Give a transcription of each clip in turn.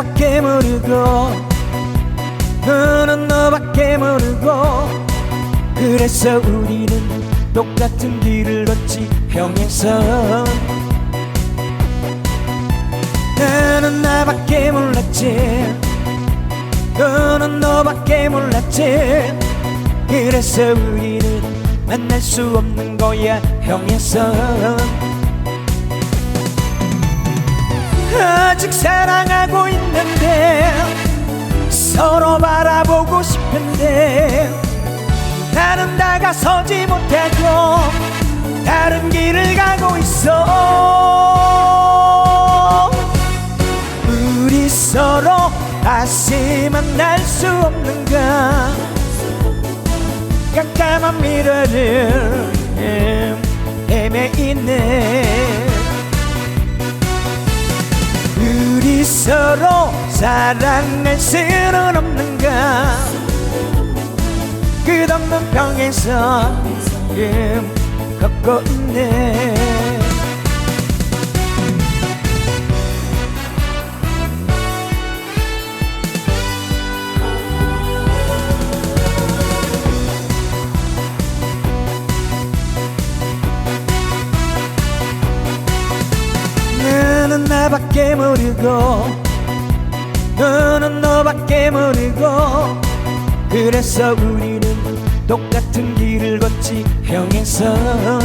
나밖에 모르고 너는 너밖에 모르고 그래서 우리는 똑같은 길을 걷지 평행선 나는 나밖에 몰랐지 너는 너밖에 몰랐지. 그래서 우리는 만날 수 없는 거야 평행선 아직 사랑하고 있는 나는 다가서지 못하고 다른 길을 가고 있어. 우리 서로 다시 만날 수 없는가? 깜깜한 미래를 헤매있네. 우리 서로 사랑할 수는 없는가 끝없는 지금 걷고 있네. 나는 나밖에 모르고 너는 너밖에 모르고 그래서 우리는 똑같은 길을 걷지 평행선.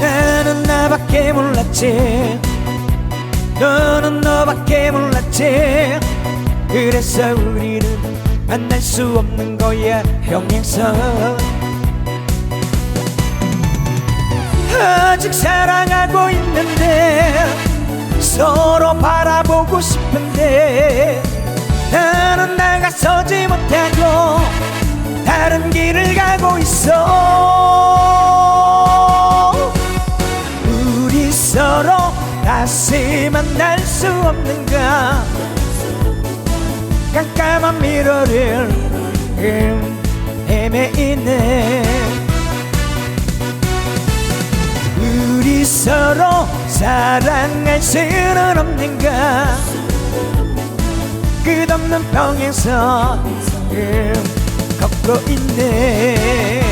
나는 나밖에 몰랐지. 너는 너밖에 몰랐지. 그래서 우리는 만날 수 없는 거야 평행선. 아직 사랑하고 있는데 있어. 우리 서로 다시 만날 수 없는가? 깜깜한 미러를 음, 헤매있네. 우리 서로 사랑할 수는 없는가? 끝없는 평에서 지금 걷고 있네